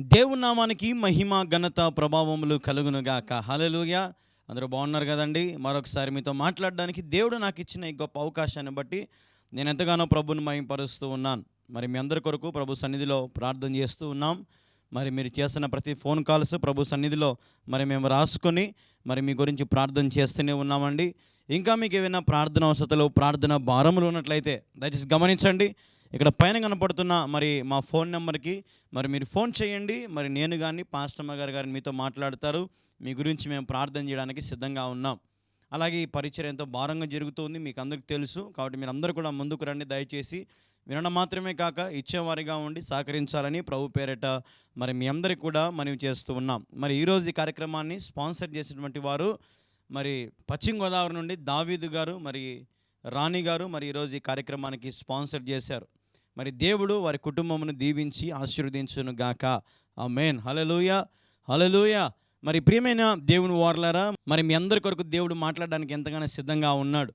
దేవుని నామానికి మహిమ ఘనత ప్రభావములు కలుగునుగాక. హలలుగా అందరూ బాగున్నారు కదండి? మరొకసారి మీతో మాట్లాడడానికి దేవుడు నాకు ఇచ్చిన ఈ గొప్ప అవకాశాన్ని బట్టి నేను ఎంతగానో ప్రభుని మయంపరుస్తూ ఉన్నాను. మరి మీ అందరి కొరకు ప్రభు సన్నిధిలో ప్రార్థన చేస్తూ ఉన్నాం. మరి మీరు చేస్తున్న ప్రతి ఫోన్ కాల్స్ ప్రభు సన్నిధిలో మరి మేము రాసుకొని మరి మీ గురించి ప్రార్థన చేస్తూనే ఉన్నామండి. ఇంకా మీకు ఏమైనా ప్రార్థన అవసరతలు ప్రార్థన భారములు ఉన్నట్లయితే దయచేసి గమనించండి. ఇక్కడ పైన కనపడుతున్న మరి మా ఫోన్ నెంబర్కి మరి మీరు ఫోన్ చేయండి. మరి నేను కానీ పాస్టమ్మ గారు గారిని మీతో మాట్లాడతారు. మీ గురించి మేము ప్రార్థన చేయడానికి సిద్ధంగా ఉన్నాం. అలాగే ఈ పరిచయం ఎంతో భారంగా జరుగుతుంది. మీకు అందరికీ తెలుసు. కాబట్టి మీరు అందరూ కూడా ముందుకు రండి. దయచేసి వినడం మాత్రమే కాక ఇచ్చేవారిగా ఉండి సహకరించాలని ప్రభు పేరట మరి మీ అందరికీ కూడా మనవి చేస్తూ ఉన్నాం. మరి ఈరోజు ఈ కార్యక్రమాన్ని స్పాన్సర్ చేసినటువంటి వారు మరి పశ్చిమ గోదావరి నుండి దావీదు గారు మరి రాణి గారు మరి ఈరోజు ఈ కార్యక్రమానికి స్పాన్సర్ చేశారు. మరి దేవుడు వారి కుటుంబమును దీవించి ఆశీర్వదించును గాక. ఆ మెయిన్ హలలుయ హలలుయ మరి ప్రియమైన దేవుని వారలారా మరి మీ అందరి కొరకు దేవుడు మాట్లాడడానికి ఎంతగానో సిద్ధంగా ఉన్నాడు.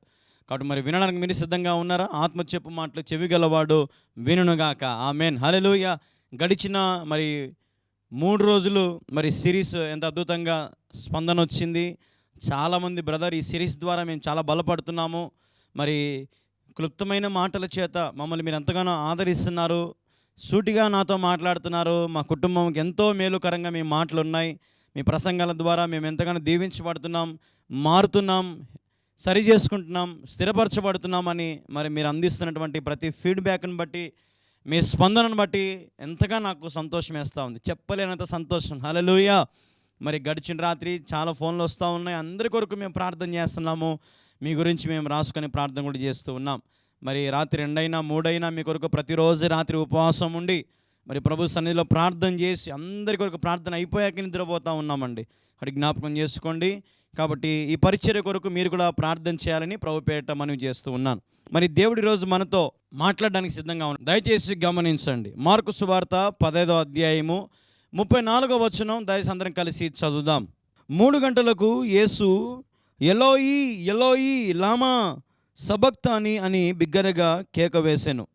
కాబట్టి మరి వినడానికి మీరు సిద్ధంగా ఉన్నారా? ఆత్మ చెప్పు మాటలు చెవిగలవాడు వినుగాక ఆ మెయిన్ హలలుయ గడిచిన మరి మూడు రోజులు మరి సిరీస్ ఎంత అద్భుతంగా స్పందన వచ్చింది. చాలామంది బ్రదర్ ఈ సిరీస్ ద్వారా మేము చాలా బలపడుతున్నాము. మరి క్లుప్తమైన మాటల చేత మమ్మల్ని మీరు ఎంతగానో ఆదరిస్తున్నారు సూటిగా నాతో మాట్లాడుతున్నారు. మా కుటుంబంకి ఎంతో మేలుకరంగా మీ మాటలు ఉన్నాయి మీ ప్రసంగాల ద్వారా మేము ఎంతగానో దీవించబడుతున్నాం మారుతున్నాం సరి చేసుకుంటున్నాం స్థిరపరచబడుతున్నామని మరి మీరు అందిస్తున్నటువంటి ప్రతి ఫీడ్బ్యాక్ని బట్టి మీ స్పందనను బట్టి ఎంతగా నాకు సంతోషం వేస్తూ ఉంది. చెప్పలేనంత సంతోషం. హలలుయ మరి గడిచిన రాత్రి చాలా ఫోన్లు వస్తూ ఉన్నాయి. అందరి కొరకు మేము ప్రార్థన చేస్తున్నాము. మీ గురించి మేము రాసుకొని ప్రార్థన కూడా చేస్తూ ఉన్నాం. మరి రాత్రి రెండైనా మూడైనా మీ కొరకు ప్రతిరోజు రాత్రి ఉపవాసం ఉండి మరి ప్రభు సన్నిధిలో ప్రార్థన చేసి అందరి కొరకు ప్రార్థన అయిపోయాక నిద్రపోతూ ఉన్నామండి. అక్కడ జ్ఞాపకం చేసుకోండి. కాబట్టి ఈ పరిచర్య కొరకు మీరు కూడా ప్రార్థన చేయాలని ప్రభు పేరిట మనవి చేస్తూ ఉన్నాను. మరి దేవుడి రోజు మనతో మాట్లాడడానికి సిద్ధంగా ఉన్నాం దయచేసి గమనించండి. మార్కు సువార్త పదైదో అధ్యాయము ముప్పై నాలుగో వచనం దయచేసి అందరం కలిసి చదువుదాం. మూడు గంటలకు యేసు ఎలోయి ఎలోయి లామా సబక్తాని అని బిగ్గరగా కేక వేసెను.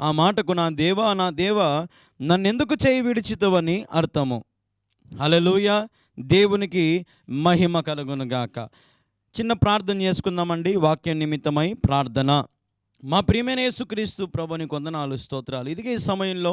ఆ మాటకు నా దేవా నా దేవా నన్నెందుకు చేయి విడిచితవని అర్థము. హలలుయ దేవునికి మహిమ కలుగునుగాక చిన్న ప్రార్థన చేసుకుందామండి వాక్యం నిమిత్తమై ప్రార్థన. మా ప్రియమైన యేసుక్రీస్తు ప్రభుని కొందనాలు స్తోత్రాలు. ఇదిగే ఈ సమయంలో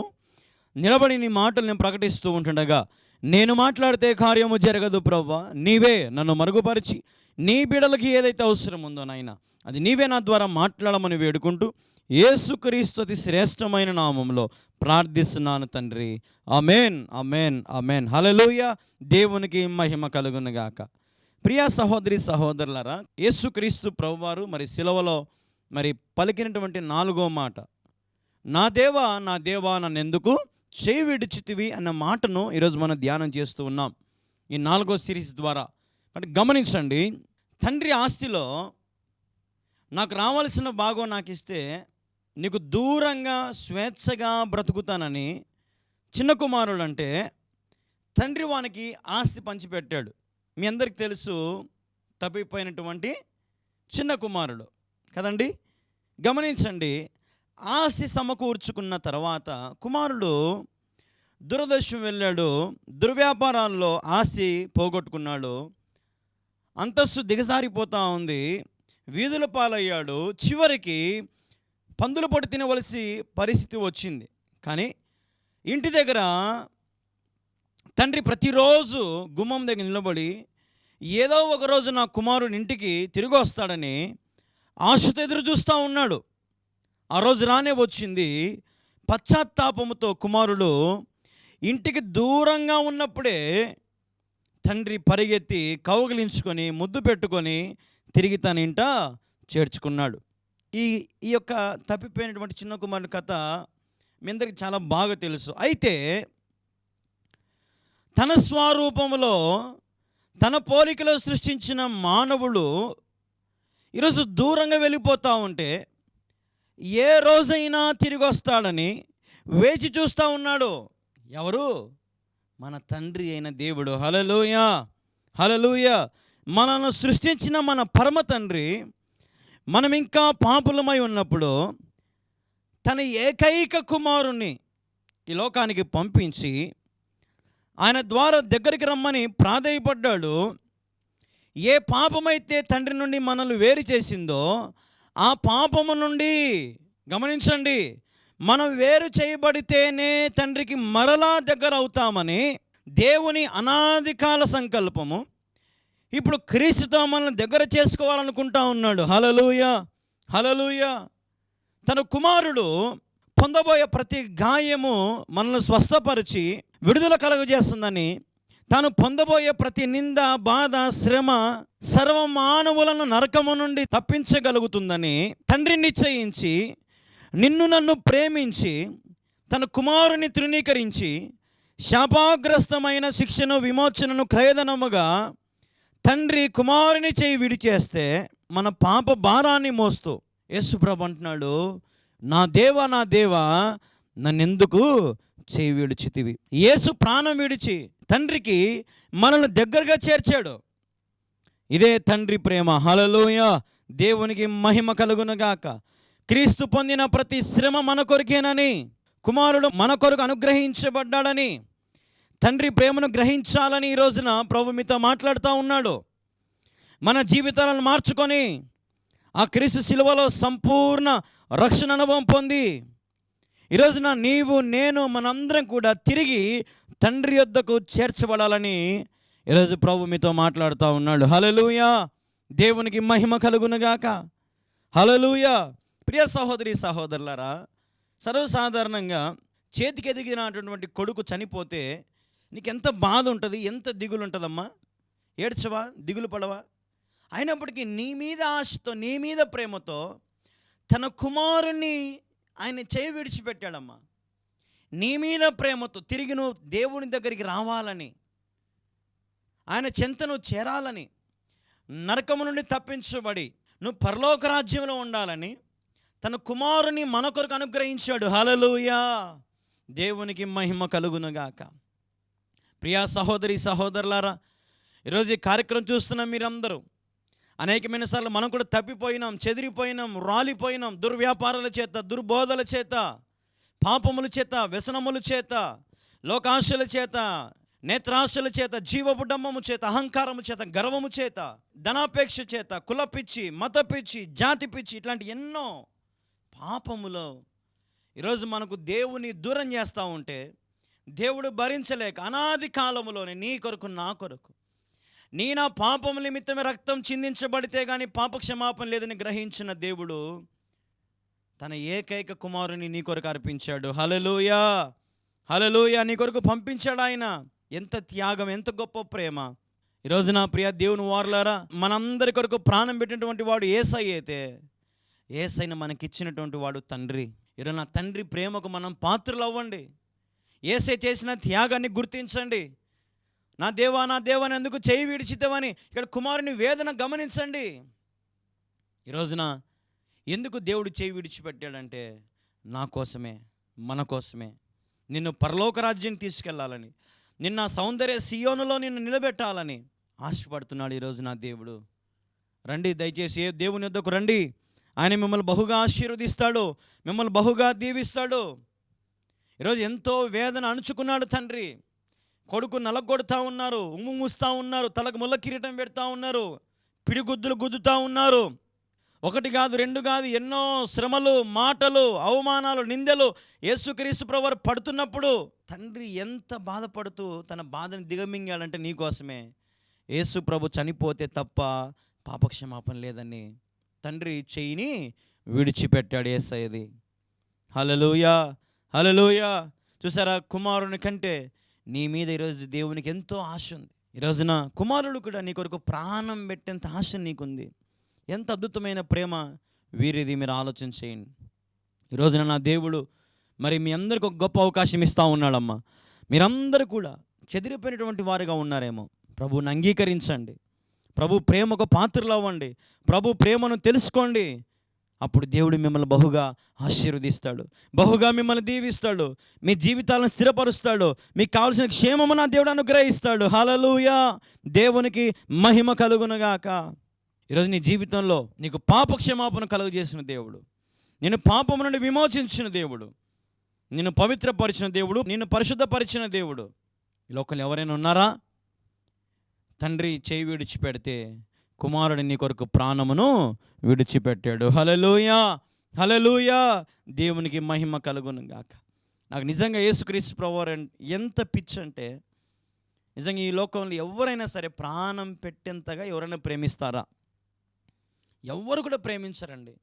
నిలబడి నీ మాటలు నేను ప్రకటిస్తూ ఉంటుండగా నేను మాట్లాడితే కార్యము జరగదు ప్రభా. నీవే నన్ను మరుగుపరిచి నీ బిడలకి ఏదైతే అవసరం ఉందో నాయన అది నీవే నా ద్వారా మాట్లాడమని వేడుకుంటూ యేసుక్రీస్తు అతి శ్రేష్టమైన నామంలో ప్రార్థిస్తున్నాను తండ్రి. అమేన్ అమేన్ అమేన్ హలలోయ దేవునికి మహిమ కలుగునుగాక ప్రియా సహోదరి సహోదరులరా యేసుక్రీస్తు ప్రభువారు మరి సిలవలో మరి పలికినటువంటి నాలుగో మాట నా దేవా నా దేవా నన్ను ఎందుకు చేయి విడిచితివి అన్న మాటను ఈరోజు మనం ధ్యానం చేస్తూ ఉన్నాం. ఈ నాలుగో సిరీస్ ద్వారా. అంటే గమనించండి తండ్రి ఆస్తిలో నాకు రావాల్సిన భాగం నాకు ఇస్తే నీకు దూరంగా స్వేచ్ఛగా బ్రతుకుతానని చిన్న కుమారుడు అంటే తండ్రి వానికి ఆస్తి పంచిపెట్టాడు. మీ అందరికి తెలుసు తప్పిపోయినటువంటి చిన్న కుమారుడు. కదండి? గమనించండి ఆస్తి సమకూర్చుకున్న తర్వాత కుమారుడు దురదర్శం వెళ్ళాడు. దుర్వ్యాపారాల్లో ఆస్తి పోగొట్టుకున్నాడు. అంతస్తు దిగజారిపోతూ ఉంది. వీధుల పాలయ్యాడు. చివరికి పందులు పొడి తినవలసి పరిస్థితి వచ్చింది. కానీ ఇంటి దగ్గర తండ్రి ప్రతిరోజు గుమ్మం దగ్గర నిలబడి ఏదో ఒక రోజు నా కుమారుడు ఇంటికి తిరిగి వస్తాడని ఆశతో ఎదురు చూస్తూ ఉన్నాడు. ఆ రోజు రానే వచ్చింది. పశ్చాత్తాపముతో కుమారుడు ఇంటికి దూరంగా ఉన్నప్పుడే తండ్రి పరిగెత్తి కౌగిలించుకొని ముద్దు పెట్టుకొని తిరిగి తన ఇంట చేర్చుకున్నాడు. ఈ ఈ యొక్క తప్పిపోయినటువంటి చిన్న కుమారుడి కథ మీ అందరికి చాలా బాగా తెలుసు. అయితే తన స్వరూపంలో తన పోలికలో సృష్టించిన మానవుడు ఈరోజు దూరంగా వెళ్ళిపోతూ ఉంటే ఏ రోజైనా తిరిగి వస్తాడని వేచి చూస్తూ ఉన్నాడు. ఎవరు? మన తండ్రి అయిన దేవుడు. హలలుయ హలలుయ మనను సృష్టించిన మన పరమ తండ్రి మనం ఇంకా పాపులమై ఉన్నప్పుడు తన ఏకైక కుమారుణ్ణి ఈ లోకానికి పంపించి ఆయన ద్వారా దగ్గరికి రమ్మని ప్రాధేయపడ్డాడు. ఏ పాపమైతే తండ్రి నుండి మనల్ని వేరు చేసిందో ఆ పాపము నుండి గమనించండి మనం వేరు చేయబడితేనే తండ్రికి మరలా దగ్గర అవుతామని దేవుని అనాది కాల సంకల్పము. ఇప్పుడు క్రీస్తుతో మనల్ని దగ్గర చేసుకోవాలనుకుంటా ఉన్నాడు. హలలుయ హలలుయ తన కుమారుడు పొందబోయే ప్రతి గాయము మనల్ని స్వస్థపరిచి విడుదల కలుగజేస్తుందని తాను పొందబోయే ప్రతి నింద బాధ శ్రమ సర్వ మానవులను నరకము నుండి తప్పించగలుగుతుందని తండ్రి నిశ్చయించి నిన్ను నన్ను ప్రేమించి తన కుమారుని తృణీకరించి శాపాగ్రస్తమైన శిక్షను విమోచనను క్రయదనముగా తండ్రి కుమారుని చేయి విడిచేస్తే మన పాప భారాన్ని మోస్తూ యేసుప్రభు అంటున్నాడు నా దేవా నా దేవా నన్నెందుకు చేయి విడిచితివి? యేసు ప్రాణం విడిచి తండ్రికి మనల్ని దగ్గరగా చేర్చాడు. ఇదే తండ్రి ప్రేమ. హలలోయ దేవునికి మహిమ కలుగునగాక క్రీస్తు పొందిన ప్రతి శ్రమ మన కొరికేనని కుమారుడు మన కొరకు అనుగ్రహించబడ్డాడని తండ్రి ప్రేమను గ్రహించాలని ఈ రోజున ప్రభు మీతో మాట్లాడుతూ ఉన్నాడు. మన జీవితాలను మార్చుకొని ఆ క్రీస్తు శిలువలో సంపూర్ణ రక్షణ అనుభవం పొంది ఈ రోజున నీవు నేను మనందరం కూడా తిరిగి తండ్రి యొద్దకు చేర్చబడాలని ఈరోజు ప్రభు మీతో మాట్లాడుతూ ఉన్నాడు. హలలుయా దేవునికి మహిమ కలుగునుగాక. హలలుయా ప్రియ సహోదరి సహోదరులారా సర్వసాధారణంగా చేతికి ఎదిగినటువంటి కొడుకు చనిపోతే నీకు ఎంత బాధ ఉంటుంది ఎంత దిగులు ఉంటుందమ్మా ఏడ్చవా? దిగులు పడవా? అయినప్పటికీ నీ మీద ఆశతో నీ మీద ప్రేమతో తన కుమారుణ్ణి ఆయన చేయి విడిచిపెట్టాడమ్మా. నీ మీద ప్రేమతో తిరిగి నువ్వు దేవుని దగ్గరికి రావాలని ఆయన చెంతను చేరాలని నరకము నుండి తప్పించబడి నువ్వు పరలోక రాజ్యంలో ఉండాలని తన కుమారుని మన కొరకు అనుగ్రహించాడు. హలలుయా దేవునికి మహిమ కలుగునుగాక. ప్రియా సహోదరి సహోదరులారా ఈరోజు ఈ కార్యక్రమం చూస్తున్న మీరందరూ అనేకమైన సార్లు మనం కూడా తప్పిపోయినాం చెదిరిపోయినాం రాలిపోయినాం దుర్వ్యాపారాల చేత దుర్బోధల చేత. పాపముల చేత వ్యసనముల చేత లోకాశల చేత నేత్రాశల చేత జీవబుడమ్మము చేత అహంకారము చేత గర్వము చేత ధనాపేక్ష చేత కుల పిచ్చి మత పిచ్చి జాతి పిచ్చి ఇట్లాంటి ఎన్నో పాపములో ఈరోజు మనకు దేవుని దూరం చేస్తూ ఉంటే దేవుడు భరించలేక అనాది కాలములోనే నీ కొరకు నా కొరకు. నీ నా పాపం నిమిత్తమే రక్తం చిందించబడితే కానీ పాప క్షమాపణ లేదని గ్రహించిన దేవుడు తన ఏకైక కుమారుని నీ కొరకు అర్పించాడు. హలలుయా హలలుయా నీ కొరకు పంపించాడు ఆయన. ఎంత త్యాగం ఎంత గొప్ప ప్రేమ. ఈరోజు నా ప్రియ దేవుని వారులారా మనందరి కొరకు ప్రాణం పెట్టినటువంటి వాడు ఏసై అయితే ఏసైన మనకిచ్చినటువంటి వాడు తండ్రి. ఈరోజు నా తండ్రి ప్రేమకు మనం పాత్రలు అవ్వండి ఏసై చేసిన త్యాగాన్ని గుర్తించండి. నా దేవా నా దేవాని ఎందుకు చేయి విడిచితేవని ఇక్కడ కుమారుని వేదన గమనించండి. ఈ రోజున ఎందుకు దేవుడు చేయి విడిచిపెట్టాడంటే నా కోసమే మన కోసమే. నిన్ను పరలోక రాజ్యం తీసుకెళ్ళాలని నిన్న సౌందర్య సియోనులో నిన్ను నిలబెట్టాలని ఆశపడుతున్నాడు ఈరోజు నా దేవుడు. రండి దయచేసి ఏ దేవుని వద్దకు రండి. ఆయన మిమ్మల్ని బహుగా ఆశీర్వదిస్తాడు మిమ్మల్ని బహుగా దీవిస్తాడు. ఈరోజు ఎంతో వేదన అణుచుకున్నాడు తండ్రి. కొడుకు నలగొడుతూ ఉన్నారు ఉమ్ము మూస్తూ ఉన్నారు తలకు ముళ్ళ కిరీటం పెడతా ఉన్నారు పిడిగుద్దులు గుద్దుతూ ఉన్నారు. ఒకటి కాదు రెండు కాదు ఎన్నో శ్రమలు మాటలు అవమానాలు నిందలు యేసుక్రీస్తు ప్రవర్ పడుతున్నప్పుడు తండ్రి ఎంత బాధపడుతూ తన బాధను దిగమింగాడంటే నీకోసమే. యేసు ప్రభు చనిపోతే తప్ప పాపక్షమాపణ లేదని తండ్రి చెయ్యిని విడిచిపెట్టాడు ఏసయ్యది. హలలుయా హలలుయా చూసారా కుమారుని కంటే నీ మీద ఈరోజు దేవునికి ఎంతో ఆశ ఉంది. ఈ రోజున కుమారుడు కూడా నీ కొరకు ప్రాణం పెట్టేంత ఆశ నీకుంది. ఎంత అద్భుతమైన ప్రేమ వీరిది మీరు ఆలోచన చేయండి. ఈ రోజున నా దేవుడు మరి మీ అందరికి ఒక గొప్ప అవకాశం ఇస్తూ ఉన్నాడమ్మా. మీరందరూ కూడా చెదిరిపోయినటువంటి వారిగా ఉన్నారేమో. ప్రభువుని అంగీకరించండి. ప్రభు ప్రేమకు పాత్రలు అవ్వండి. ప్రభు ప్రేమను తెలుసుకోండి. అప్పుడు దేవుడు మిమ్మల్ని బహుగా ఆశీర్వదిస్తాడు. బహుగా మిమ్మల్ని దీవిస్తాడు. మీ జీవితాలను స్థిరపరుస్తాడు. మీకు కావాల్సిన క్షేమము నా దేవుడు అనుగ్రహిస్తాడు. హలలుయా దేవునికి మహిమ కలుగునగాక ఈరోజు నీ జీవితంలో నీకు పాప క్షమాపణ కలుగజేసిన దేవుడు. నేను పాపము నుండి విమోచించిన దేవుడు. నిన్ను పవిత్రపరిచిన దేవుడు నిన్ను పరిశుద్ధపరిచిన దేవుడు. ఈ లోకంలో ఎవరైనా ఉన్నారా? తండ్రి చేయి విడిచిపెడితే కుమారుడు నీ కొరకు ప్రాణమును విడిచిపెట్టాడు. హలలుయా హలలుయా దేవునికి మహిమ కలుగును గాక. నాకు నిజంగా యేసుక్రీస్తు ప్రభువారు ఎంత పిచ్చి అంటే నిజంగా ఈ లోకంలో ఎవరైనా సరే ప్రాణం పెట్టేంతగా ఎవరైనా ప్రేమిస్తారా? ఎవ్వరు కూడా ప్రేమించరండి.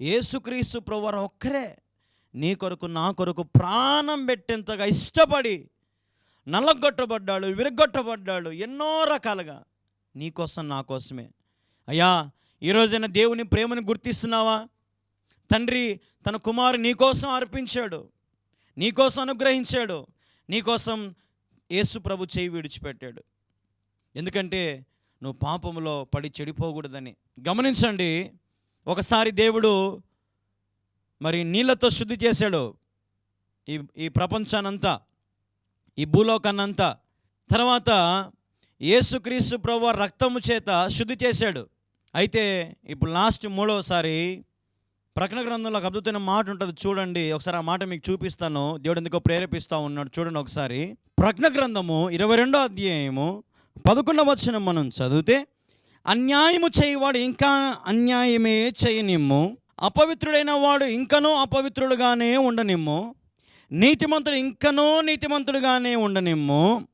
యేసుక్రీస్తు ప్రభువారు ఒక్కరే నీ కొరకు నా కొరకు ప్రాణం పెట్టేంతగా ఇష్టపడి నల్లగొట్టబడ్డాడు విరగొట్టబడ్డాడు ఎన్నో రకాలుగా. నీ కోసం నా కోసమే. అయ్యా ఈరోజైనా దేవుని ప్రేమను గుర్తిస్తున్నావా? తండ్రి తన కుమారు నీకోసం అర్పించాడు నీకోసం అనుగ్రహించాడు నీకోసం యేసు ప్రభు చేయి విడిచిపెట్టాడు. ఎందుకంటే నువ్వు పాపంలో పడి చెడిపోకూడదని గమనించండి ఒకసారి దేవుడు మరి నీళ్ళతో శుద్ధి చేశాడు. ఈ ఈ ప్రపంచానంతా ఈ భూలోకాన్నంతా. తర్వాత యేసుక్రీస్తు ప్రభు రక్తము చేత శుద్ధి చేశాడు. అయితే ఇప్పుడు లాస్ట్ మూడవసారి ప్రకటన గ్రంథంలో ఒక అద్భుతమైన మాట ఉంటుంది చూడండి. ఒకసారి ఆ మాట మీకు చూపిస్తాను. దేవుడు ఎందుకో ప్రేరేపిస్తూ ఉన్నాడు చూడండి ఒకసారి. ప్రకటన గ్రంథము ఇరవై రెండో అధ్యాయము పదకొండవ వచనం మనం చదివితే అన్యాయము చేయవాడు ఇంకా అన్యాయమే చేయనిమ్ము. అపవిత్రుడైన వాడు ఇంకనూ అపవిత్రుడుగానే ఉండనిమ్ము. నీతిమంతుడు ఇంకనో నీతిమంతుడుగానే ఉండనిమ్ము.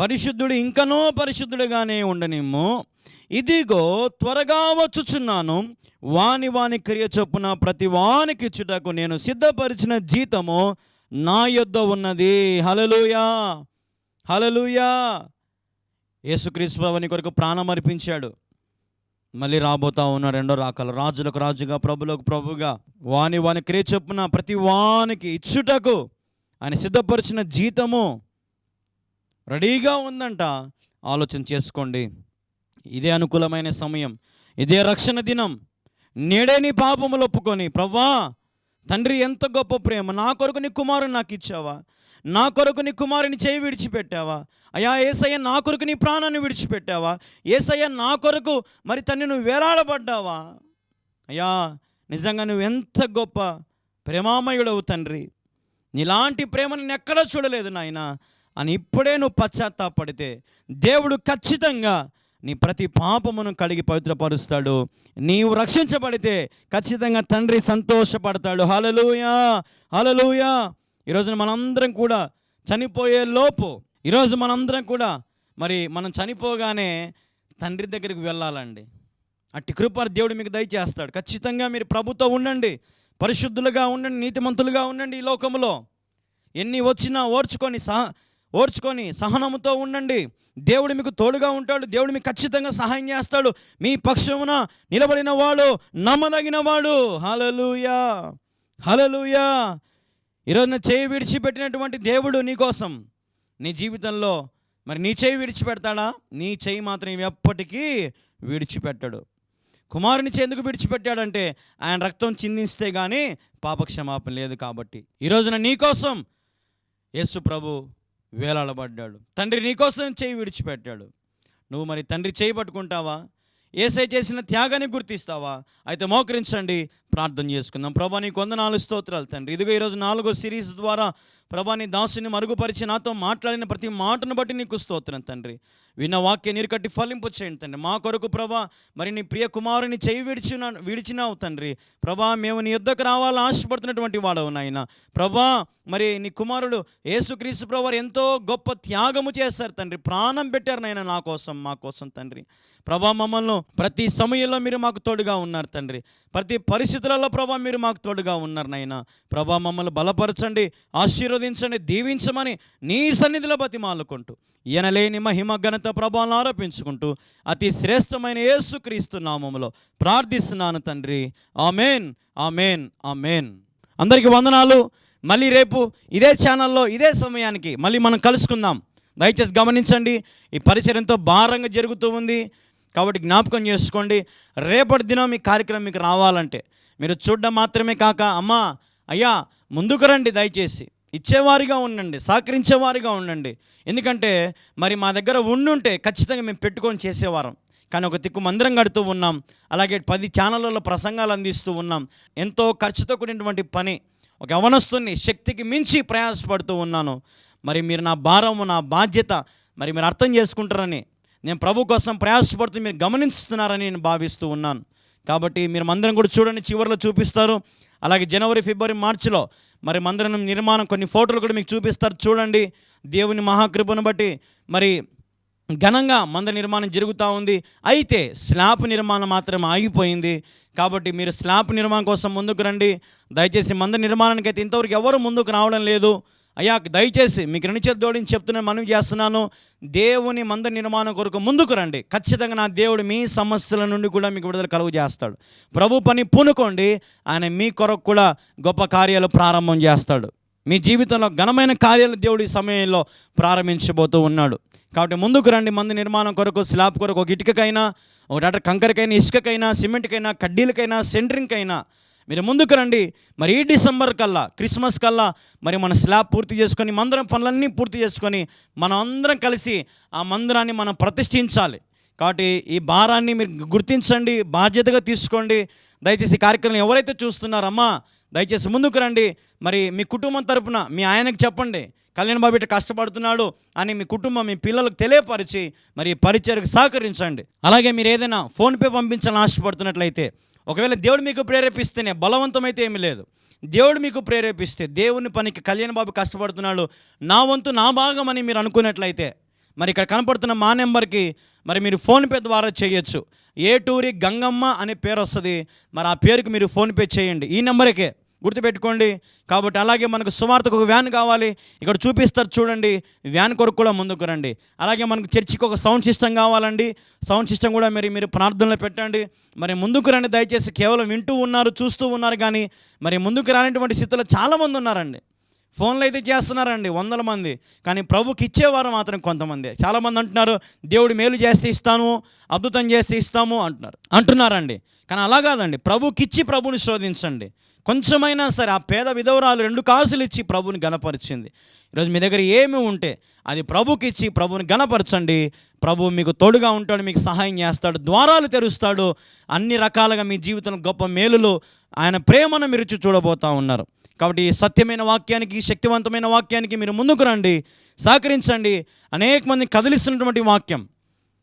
పరిశుద్ధుడు ఇంకనో పరిశుద్ధుడుగానే ఉండనిమ్ము. ఇదిగో త్వరగా వచ్చుచున్నాను. వాని వాని క్రియ చొప్పున ప్రతి వానికి ఇచ్చుటకు నేను సిద్ధపరిచిన జీతము నా యొద్ద ఉన్నది. హలలుయా హలలుయా యేసుక్రీస్తు ప్రభుని కొరకు ప్రాణం అర్పించాడు మళ్ళీ రాబోతా ఉన్న రెండో రాకలు. రాజులకు రాజుగా ప్రభులకు ప్రభుగా వాని వాని క్రియ చొప్పున ప్రతి వానికి ఇచ్చుటకు ఆయన సిద్ధపరిచిన జీతము రెడీగా ఉందంట. ఆలోచన చేసుకోండి. ఇదే అనుకూలమైన సమయం. ఇదే రక్షణ దినం. నేడే నీ పాపములు ఒప్పుకొని ప్రవ్వా తండ్రి ఎంత గొప్ప ప్రేమ. నా కొరకు నీ కుమారుని నాకు ఇచ్చావా? నా కొరకు నీ కుమారుని చేయి విడిచిపెట్టావా? అయ్యా ఏసయ్య నా కొరకు నీ ప్రాణాన్ని విడిచిపెట్టావా? ఏసయ్య నా కొరకు మరి తన్ని నువ్వు వేలాడబడ్డావా? అయ్యా నిజంగా నువ్వు ఎంత గొప్ప ప్రేమామయుడవు తండ్రి. నీలాంటి ప్రేమను నేను ఎక్కడా చూడలేదు నాయన. అని ఇప్పుడే నువ్వు పశ్చాత్తాపడితే దేవుడు ఖచ్చితంగా నీ ప్రతి పాపమును కడిగి పవిత్రపరుస్తాడు. నీవు రక్షించబడితే ఖచ్చితంగా తండ్రి సంతోషపడతాడు. హలలుయా హలలుయా ఈరోజున మనందరం కూడా చనిపోయే లోపు ఈరోజు మనందరం కూడా మరి మనం చనిపోగానే తండ్రి దగ్గరికి వెళ్ళాలండి. అట్టి కృప దేవుడు మీకు దయచేస్తాడు ఖచ్చితంగా మీరు ప్రభుతో ఉండండి. పరిశుద్ధులుగా ఉండండి నీతిమంతులుగా ఉండండి ఈ లోకములో ఎన్ని వచ్చినా ఓర్చుకొని సహ ఓర్చుకొని సహనముతో ఉండండి. దేవుడు మీకు తోడుగా ఉంటాడు. దేవుడు మీకు ఖచ్చితంగా సహాయం చేస్తాడు. మీ పక్షమున నిలబడిన వాడు నమ్మదగిన వాడు. హలలుయా హలలుయా ఈరోజున చేయి విడిచిపెట్టినటువంటి దేవుడు నీకోసం. నీ జీవితంలో మరి నీ చేయి విడిచిపెడతాడా? నీ చేయి మాత్రం ఎప్పటికీ విడిచిపెట్టడు. కుమారుని చేయి ఎందుకు విడిచిపెట్టాడంటే ఆయన రక్తం చిందిస్తే కానీ పాపక్షమాపణ లేదు కాబట్టి. ఈ రోజున నీకోసం యేసు ప్రభు వేలాడబడ్డాడు. తండ్రి నీకోసం చేయి విడిచిపెట్టాడు. నువ్వు మరి తండ్రి చేయి పట్టుకుంటావా? ఏసై చేసిన త్యాగాన్ని గుర్తిస్తావా? అయితే మోకరించండి. ప్రార్థన చేసుకుందాం. ప్రభా నీకు వందనాలు స్తోత్రాలు తండ్రి. ఇదిగో ఈరోజు నాలుగో సిరీస్ ద్వారా ప్రభా నీ దాసుని మరుగుపరిచి నాతో మాట్లాడిన ప్రతి మాటను బట్టి నీకు స్తోత్రం తండ్రి. విన్న వాక్య నీరు కట్టి ఫలింపు చేయండి తండ్రి. మా కొరకు ప్రభా మరి నీ ప్రియ కుమారుని చేయి విడిచిన విడిచినావు తండ్రి. ప్రభా మేము నీ యుద్ధకు రావాలని ఆశపడుతున్నటువంటి వాడవు నాయన. ప్రభా మరి నీ కుమారుడు యేసుక్రీస్తు ప్రభు ఎంతో గొప్ప త్యాగము చేశారు తండ్రి. ప్రాణం పెట్టారు నాయన నా కోసం మా కోసం తండ్రి. ప్రభా మమ్మల్ని ప్రతి సమయంలో మీరు మాకు తోడుగా ఉన్నారు తండ్రి. ప్రతి పరిస్థితి పరిస్థితులలో ప్రభా మీరు మాకు తోడుగా ఉన్నారు నాయన. ప్రభా మమ్మల్ని బలపరచండి ఆశీర్వదించండి దీవించమని నీ సన్నిధిలో బతిమాలుకుంటూ ఎనలేని మహిమ ఘనత ప్రభావాలను ఆరోపించుకుంటూ అతి శ్రేష్టమైన యేసుక్రీస్తు నామములో ప్రార్థిస్తున్నాను తండ్రి. Amen amen amen. అందరికీ వందనాలు. మళ్ళీ రేపు ఇదే ఛానల్లో ఇదే సమయానికి మళ్ళీ మనం కలుసుకుందాం. దయచేసి గమనించండి ఈ పరిచయం ఎంతో భారంగా జరుగుతూ ఉంది. కాబట్టి జ్ఞాపకం చేసుకోండి రేపటి దినం ఈ కార్యక్రమం మీకు రావాలంటే మీరు చూడడం మాత్రమే కాక అమ్మా అయ్యా ముందుకు రండి దయచేసి. ఇచ్చేవారిగా ఉండండి సహకరించేవారిగా ఉండండి. ఎందుకంటే మరి మా దగ్గర ఉండుంటే ఖచ్చితంగా మేము పెట్టుకొని చేసేవారం. కానీ ఒక తిక్కు మందిరం కడుతూ ఉన్నాం అలాగే పది ఛానళ్ళలో ప్రసంగాలు అందిస్తూ ఉన్నాం. ఎంతో ఖర్చుతో కూడినటువంటి పని ఒక యవనస్తుని శక్తికి మించి ప్రయాసపడుతూ ఉన్నాను. మరి మీరు నా భారము నా బాధ్యత మరి మీరు అర్థం చేసుకుంటారని నేను ప్రభు కోసం ప్రయాసపడుతూ మీరు గమనిస్తున్నారని నేను భావిస్తూ ఉన్నాను. కాబట్టి మీరు మందిరం కూడా చూడండి చివరిలో చూపిస్తారు. అలాగే జనవరి ఫిబ్రవరి మార్చిలో మరి మందిరం నిర్మాణం కొన్ని ఫోటోలు కూడా మీకు చూపిస్తారు. చూడండి దేవుని మహాకృపను బట్టి మరి ఘనంగా మంద నిర్మాణం జరుగుతూ ఉంది. అయితే స్లాబ్ నిర్మాణం మాత్రం ఆగిపోయింది. కాబట్టి మీరు స్లాబ్ నిర్మాణం కోసం ముందుకు రండి. దయచేసి మంద నిర్మాణానికి అయితే ఇంతవరకు ఎవరు ముందుకు రావడం లేదు. అయ్యా దయచేసి మీకు రెండు చేతి జోడించి చెప్తున్నా మనవి చేస్తున్నాను. దేవుని మంద నిర్మాణం కొరకు ముందుకు రండి. ఖచ్చితంగా నా దేవుడు మీ సమస్యల నుండి కూడా మీకు విడుదల కలుగు చేస్తాడు. ప్రభు పని పూనుకోండి ఆయన మీ కొరకు కూడా గొప్ప కార్యాలు ప్రారంభం చేస్తాడు. మీ జీవితంలో ఘనమైన కార్యాలు దేవుడు ఈ సమయంలో ప్రారంభించబోతూ ఉన్నాడు. కాబట్టి ముందుకు రండి మంది నిర్మాణం కొరకు స్లాబ్ కొరకు ఒక ఇటుకకైనా ఒక డాక్టర్ కంకరకైనా ఇసుకకైనా సిమెంట్కైనా కడ్డీలకైనా సెంటరింగ్కైనా మీరు ముందుకు రండి. మరి ఈ డిసెంబర్ కల్లా క్రిస్మస్ కల్లా మరి మన స్లాబ్ పూర్తి చేసుకొని మందిరం పనులన్నీ పూర్తి చేసుకొని మనం అందరం కలిసి ఆ మందిరాన్ని మనం ప్రతిష్ఠించాలి. కాబట్టి ఈ భారాన్ని మీరు గుర్తించండి బాధ్యతగా తీసుకోండి. దయచేసి ఈ కార్యక్రమం ఎవరైతే చూస్తున్నారమ్మా దయచేసి ముందుకు రండి. మరి మీ కుటుంబం తరపున మీ ఆయనకు చెప్పండి. కళ్యాణ్ బాబు ఇట్లా కష్టపడుతున్నాడు అని మీ కుటుంబం మీ పిల్లలకు తెలియపరిచి మరి పరిచయకు సహకరించండి. అలాగే మీరు ఏదైనా ఫోన్పే పంపించాలని ఆశపడుతున్నట్లయితే ఒకవేళ దేవుడు మీకు ప్రేరేపిస్తేనే బలవంతమైతే ఏమీ లేదు. దేవుడు మీకు ప్రేరేపిస్తే దేవుని పనికి కళ్యాణ్ బాబు కష్టపడుతున్నాడు నా వంతు నా భాగం అని మీరు అనుకున్నట్లయితే మరి ఇక్కడ కనపడుతున్న మా నెంబర్కి మరి మీరు ఫోన్పే ద్వారా చేయొచ్చు. ఏటూరి గంగమ్మ అనే పేరు వస్తుంది. మరి ఆ పేరుకి మీరు ఫోన్పే చేయండి. ఈ నెంబర్కే. గుర్తుపెట్టుకోండి. కాబట్టి అలాగే మనకు సుమార్తకు ఒక వ్యాన్ కావాలి. ఇక్కడ చూపిస్తారు చూడండి. వ్యాన్ కొరకు కూడా ముందుకు రండి. అలాగే మనకు చర్చికి ఒక సౌండ్ సిస్టమ్ కావాలండి. సౌండ్ సిస్టమ్ కూడా మరి మీరు ప్రార్థనలో పెట్టండి. మరి ముందుకు రండి దయచేసి. కేవలం వింటూ ఉన్నారు చూస్తూ ఉన్నారు కానీ మరి ముందుకు రానటువంటి స్థితిలో చాలామంది ఉన్నారండి. ఫోన్లో అయితే చేస్తున్నారండి వందల మంది. కానీ ప్రభుకి ఇచ్చేవారు మాత్రం కొంతమంది. చాలామంది అంటున్నారు దేవుడు మేలు చేస్తే ఇస్తాను అద్భుతం చేస్తే ఇస్తాము అంటున్నారు. అంటున్నారండి. కానీ అలా కాదండి. ప్రభుకిచ్చి ప్రభుని శోధించండి. కొంచెమైనా సరే ఆ పేద విధవరాలు రెండు కాసులు ఇచ్చి ప్రభుని గణపరిచింది. ఈరోజు మీ దగ్గర ఏమి ఉంటే అది ప్రభుకి ఇచ్చి ప్రభుని గణపరచండి. ప్రభు మీకు తోడుగా ఉంటాడు మీకు సహాయం చేస్తాడు ద్వారాలు తెరుస్తాడు. అన్ని రకాలుగా మీ జీవితంలో గొప్ప మేలులు ఆయన ప్రేమను మీరు చూడబోతూ చూడబోతా ఉన్నారు. కాబట్టి ఈ సత్యమైన వాక్యానికి శక్తివంతమైన వాక్యానికి మీరు ముందుకు రండి సహకరించండి. అనేక మంది కదిలిస్తున్నటువంటి వాక్యం.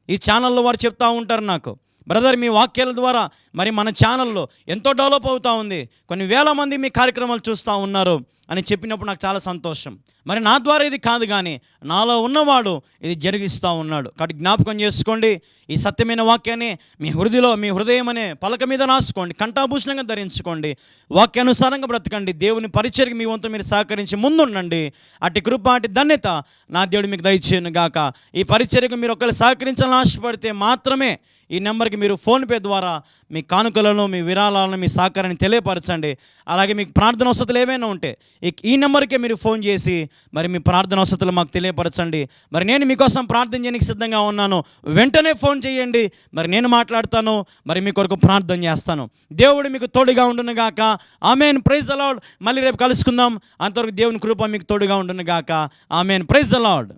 ఈ ఛానల్లో వారు చెప్తూ ఉంటారు నాకు. బ్రదర్ మీ వాక్యాల ద్వారా మరి మన ఛానల్లో ఎంతో డెవలప్ అవుతూ ఉంది. కొన్ని వేల మంది మీ కార్యక్రమాలు చూస్తూ ఉన్నారు. అని చెప్పినప్పుడు నాకు చాలా సంతోషం. మరి నా ద్వారా ఇది కాదు కానీ నాలో ఉన్నవాడు ఇది జరిగిస్తూ ఉన్నాడు. కాబట్టి జ్ఞాపకం చేసుకోండి ఈ సత్యమైన వాక్యాన్ని మీ హృదయలో మీ హృదయం అనే పలక మీద రాసుకోండి కంఠాభూషణంగా ధరించుకోండి. వాక్యానుసారంగా బ్రతకండి దేవుని పరిచయకి మీ వంతు మీరు సహకరించి ముందుండండి. అటు కృప అటు ధన్యత నా దేవుడు మీకు దయచేయను గాక. ఈ పరిచర్యకు మీరు ఒకరు సహకరించాలని ఆశపడితే మాత్రమే ఈ నెంబర్కి మీరు ఫోన్పే ద్వారా మీ కానుకలను మీ విరాళాలను మీ సహకారాన్ని తెలియపరచండి. అలాగే మీకు ప్రార్థన వసతులు ఏమైనా ఉంటే ఈ- ఈ నెంబర్కే మీరు ఫోన్ చేసి మరి మీ ప్రార్థన వసతులు మాకు తెలియపరచండి. మరి నేను మీకోసం ప్రార్థన చేయడానికి సిద్ధంగా ఉన్నాను. వెంటనే ఫోన్ చేయండి. మరి నేను మాట్లాడతాను. మరి మీ కొరకు ప్రార్థన చేస్తాను. దేవుడు మీకు తోడుగా ఉండును గాక. ఆమెన్. ప్రైజ్ అలాడ్ మళ్ళీ రేపు కలుసుకుందాం. అంతవరకు దేవుని కృప మీకు తోడుగా ఉండును గాక. ఆమెన్. ప్రైజ్ అలాడ్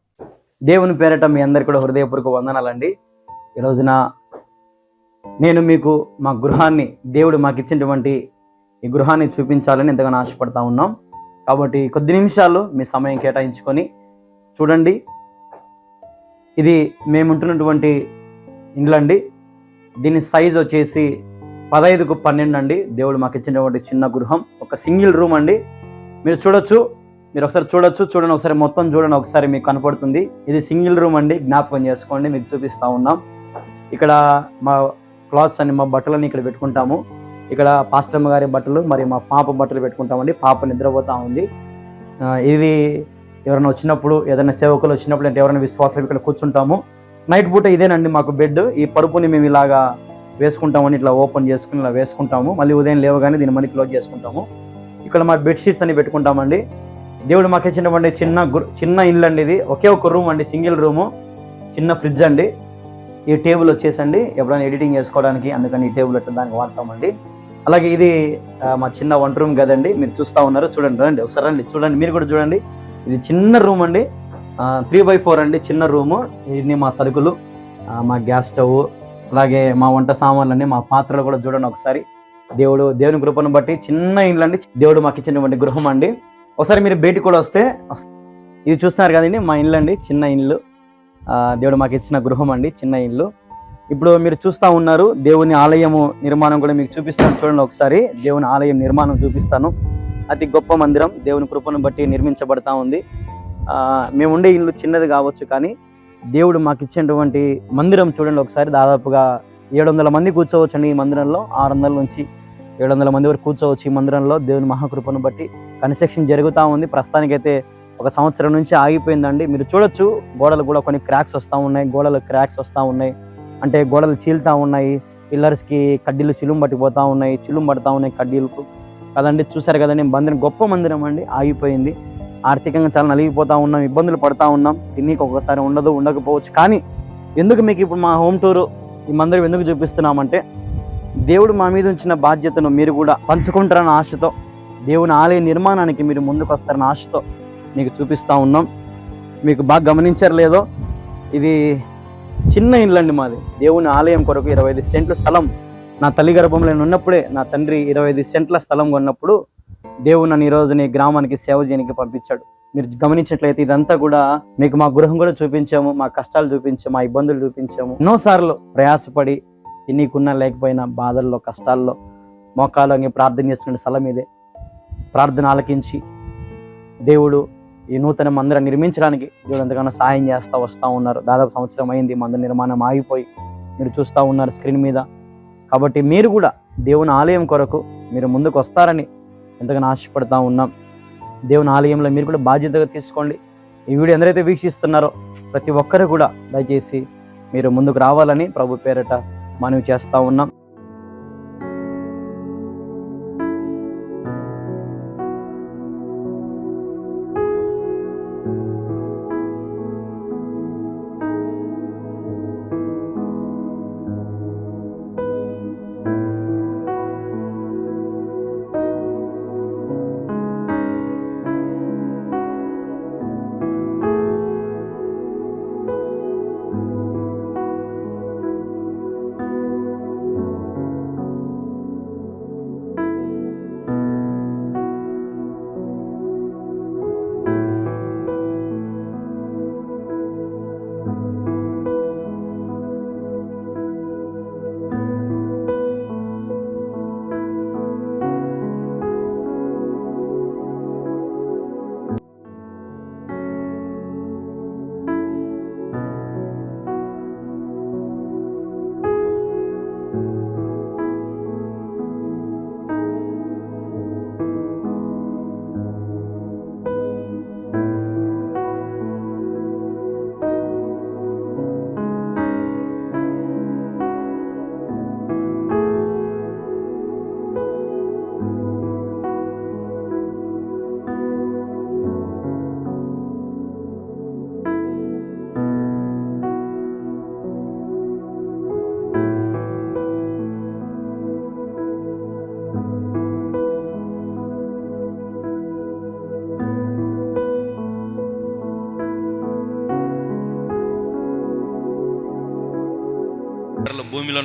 దేవుని పేరట మీ అందరికీ కూడా హృదయపూర్వక వందనాలండి. ఈ రోజున నేను మీకు మా గృహాన్ని దేవుడు మాకు ఇచ్చినటువంటి ఈ గృహాన్ని చూపించాలని ఎంతగానో ఆశపడతా ఉన్నాం. కాబట్టి కొద్ది నిమిషాలు మీ సమయం కేటాయించుకొని చూడండి. ఇది మేము ఉంటున్నటువంటి ఇండ్లు అండి. దీని సైజ్ వచ్చేసి పదహైదుకు పన్నెండు అండి. దేవుడు మాకు ఇచ్చినటువంటి చిన్న గృహం. ఒక సింగిల్ రూమ్ అండి. మీరు చూడొచ్చు మీరు ఒకసారి చూడొచ్చు చూడండి ఒకసారి మొత్తం చూడండి ఒకసారి మీకు కనపడుతుంది. ఇది సింగిల్ రూమ్ అండి. జ్ఞాపకం చేసుకోండి మీకు చూపిస్తా ఉన్నాం. ఇక్కడ మా క్లాత్స్ అన్ని మా బట్టలని ఇక్కడ పెట్టుకుంటాము. ఇక్కడ పాస్టమ్మ గారి బట్టలు మరి మా పాప బట్టలు పెట్టుకుంటామండి. పాప నిద్రపోతా ఉంది. ఇది ఎవరైనా వచ్చినప్పుడు ఏదైనా సేవకులు వచ్చినప్పుడు అంటే ఎవరైనా విశ్వాసాలు ఇక్కడ కూర్చుంటాము. నైట్ పూట ఇదేనండి మాకు బెడ్. ఈ పరుపుని మేము ఇలాగా వేసుకుంటామని ఇట్లా ఓపెన్ చేసుకుని ఇలా వేసుకుంటాము. మళ్ళీ ఉదయం లేవగానే దీన్ని మళ్ళీ క్లోజ్ చేసుకుంటాము. ఇక్కడ మా బెడ్షీట్స్ అని పెట్టుకుంటామండి. దేవుడు మాకు ఇచ్చినటువంటి చిన్న చిన్న ఇల్లు అండి ఇది. ఒకే ఒక రూమ్ అండి సింగిల్ రూము. చిన్న ఫ్రిడ్జ్ అండి. ఈ టేబుల్ వచ్చేసండి. ఎప్పుడైనా ఎడిటింగ్ చేసుకోవడానికి అందుకని ఈ టేబుల్ అట్లా దానికి వాడతామండి. అలాగే ఇది మా చిన్న వంట రూమ్ కదండి మీరు చూస్తూ ఉన్నారు. చూడండి రండి ఒకసారి రండి చూడండి మీరు కూడా చూడండి. ఇది చిన్న రూమ్ అండి. త్రీ బై ఫోర్ అండి చిన్న రూము. ఇన్ని మా సరుకులు మా గ్యాస్ స్టవ్ అలాగే మా వంట సామాన్లన్నీ మా పాత్రలు కూడా చూడండి ఒకసారి. దేవుడు దేవుని కృపను బట్టి చిన్న ఇల్లు అండి. దేవుడు మాకు ఇచ్చినటువంటి గృహం అండి. ఒకసారి మీరు బయటికి కూడా వస్తే ఇది చూస్తున్నారు కదండి మా ఇల్లు అండి చిన్న ఇల్లు దేవుడు మాకు ఇచ్చిన గృహం అండి చిన్న ఇల్లు ఇప్పుడు మీరు చూస్తూ ఉన్నారు దేవుని ఆలయము నిర్మాణం కూడా మీకు చూపిస్తాను. చూడండి ఒకసారి దేవుని ఆలయం నిర్మాణం చూపిస్తాను. అతి గొప్ప మందిరం దేవుని కృపను బట్టి నిర్మించబడతా ఉంది. మేము ఉండే ఇల్లు చిన్నది కావచ్చు కానీ దేవుడు మాకు ఇచ్చినటువంటి మందిరం చూడండి ఒకసారి. దాదాపుగా ఏడు వందల మంది కూర్చోవచ్చండి ఈ మందిరంలో. ఆరు వందల నుంచి ఏడు వందల మంది వరకు కూర్చోవచ్చు ఈ మందిరంలో. దేవుని మహాకృపను బట్టి కన్స్ట్రక్షన్ జరుగుతూ ఉంది. ప్రస్తుతానికైతే ఒక సంవత్సరం నుంచి ఆగిపోయిందండి. మీరు చూడొచ్చు గోడలు కూడా కొన్ని క్రాక్స్ వస్తూ ఉన్నాయి. గోడలు క్రాక్స్ వస్తూ ఉన్నాయి. అంటే గోడలు చీలుతూ ఉన్నాయి పిల్లర్స్కి కడ్డీలు చిలుం పట్టిపోతూ ఉన్నాయి చిలుం పడతా ఉన్నాయి కడ్డీలకు. కదండి చూసారు కదండి మందిరం గొప్ప మందిరం అండి ఆగిపోయింది. ఆర్థికంగా చాలా నలిగిపోతూ ఉన్నాం ఇబ్బందులు పడతా ఉన్నాం తిన్నీకి ఒక్కసారి ఉండదు ఉండకపోవచ్చు. కానీ ఎందుకు మీకు ఇప్పుడు మా హోమ్ టూరు ఈ మందిరం ఎందుకు చూపిస్తున్నామంటే దేవుడు మా మీద ఉంచిన బాధ్యతను మీరు కూడా పంచుకుంటారన్న ఆశతో దేవుని ఆలయ నిర్మాణానికి మీరు ముందుకు వస్తారన్న ఆశతో మీకు చూపిస్తూ ఉన్నాం. మీకు బాగా గమనించారు లేదో ఇది చిన్న ఇల్లు మాది. దేవుని ఆలయం కొరకు ఇరవై ఐదు సెంట్ల స్థలం. నా తల్లి గర్భంలో నేను ఉన్నప్పుడే నా తండ్రి ఇరవై ఐదు సెంట్ల స్థలం కొన్నప్పుడు దేవుడు నన్ను ఈ రోజుని గ్రామానికి సేవ చేయడానికి పంపించాడు. మీరు గమనించినట్లయితే ఇదంతా కూడా మీకు మా గృహం కూడా చూపించాము మా కష్టాలు చూపించాము మా ఇబ్బందులు చూపించాము. ఎన్నోసార్లు ప్రయాసపడి తినీకున్నా లేకపోయినా బాధల్లో కష్టాల్లో మోకాలు ప్రార్థన చేస్తున్న స్థలం ఇదే. ప్రార్థన ఆలకించి దేవుడు ఈ నూతన మందిరం నిర్మించడానికి దేవుడు ఎంతగానో సహాయం చేస్తూ వస్తూ ఉన్నారు. దాదాపు సంవత్సరం అయింది మందిర నిర్మాణం ఆగిపోయి మీరు చూస్తూ ఉన్నారు స్క్రీన్ మీద. కాబట్టి మీరు కూడా దేవుని ఆలయం కొరకు మీరు ముందుకు వస్తారని ఎంతగానో ఆశపడతా ఉన్నాం. దేవుని ఆలయంలో మీరు కూడా బాధ్యతగా తీసుకోండి. ఈ వీడియో ఎందరైతే వీక్షిస్తున్నారో ప్రతి ఒక్కరు కూడా దయచేసి మీరు ముందుకు రావాలని ప్రభు పేరట మనవి చేస్తూ ఉన్నాం.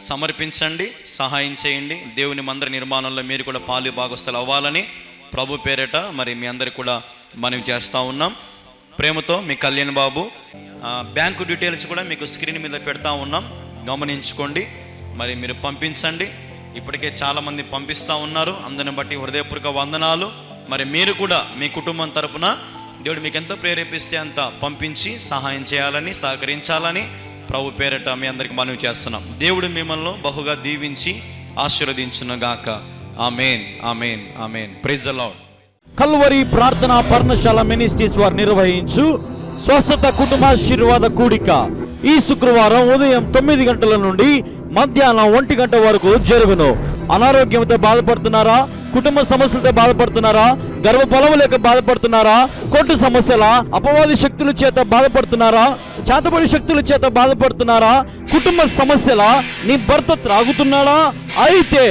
సమర్పించండి సహాయం చేయండి. దేవుని మందిర నిర్మాణంలో మీరు కూడా పాలు భాగస్థలు అవ్వాలని ప్రభు పేరిట మరి మీ అందరికి కూడా మనవి చేస్తూ ఉన్నాం. ప్రేమతో మీ కళ్యాణ్ బాబు బ్యాంకు డీటెయిల్స్ కూడా మీకు స్క్రీన్ మీద పెడతా ఉన్నాం. గమనించుకోండి. మరి మీరు పంపించండి. ఇప్పటికే చాలామంది పంపిస్తూ ఉన్నారు. అందరిని బట్టి హృదయపూర్వక వందనాలు. మరి మీరు కూడా మీ కుటుంబం తరపున దేవుడు మీకు ఎంత ప్రేరేపిస్తే అంత పంపించి సహాయం చేయాలని సహకరించాలని ప్రభు పేరట మీ అందరికి మనవి చేస్తున్నాం. దేవుడు మిమ్మల్ని బహుగా దీవించి ఆశీర్వదించునుగాక. Amen amen amen. ప్రైజ్ అలాడ్ కల్వరి ప్రార్థన పర్ణశాల మినిస్ట్రీస్ వారు నిర్వహించు స్వస్థత కుటుంబాశీర్వాద కూడిక. ఈ శుక్రవారం ఉదయం తొమ్మిది గంటల నుండి మధ్యాహ్నం ఒంటి గంట వరకు జరుగును. అనారోగ్యంతో బాధపడుతున్నారా? కుటుంబ సమస్యలతో బాధపడుతున్నారా? గర్భఫలము లేక బాధపడుతున్నారా? కొట్టు సమస్యల అపవాది శక్తుల చేత బాధపడుతున్నారా? చేతబడి శక్తుల చేత బాధపడుతున్నారా? కుటుంబ సమస్యల నీ భర్త త్రాగుతున్నాడా? అయితే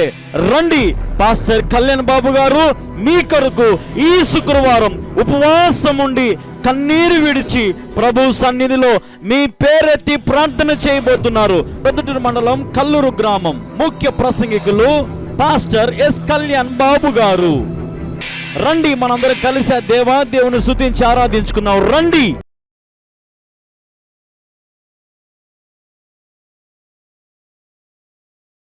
రండి పాస్టర్ కళ్యాణ్ బాబు గారు మీ కొరకు ఈ శుక్రవారం ఉపవాసం ఉండి కన్నీరు విడిచి ప్రభు సన్నిధిలో మీ పేరెత్తి ప్రార్థన చేయబోతున్నారు. పెద్దటూరు మండలం కల్లూరు గ్రామం. ముఖ్య ప్రసంగికులు పాస్టర్ ఎస్ కళ్యాణ్ బాబు గారు. రండి మనందరం కలిసి దేవా దేవుని శుతించి ఆరాధించుకున్నాం రండి!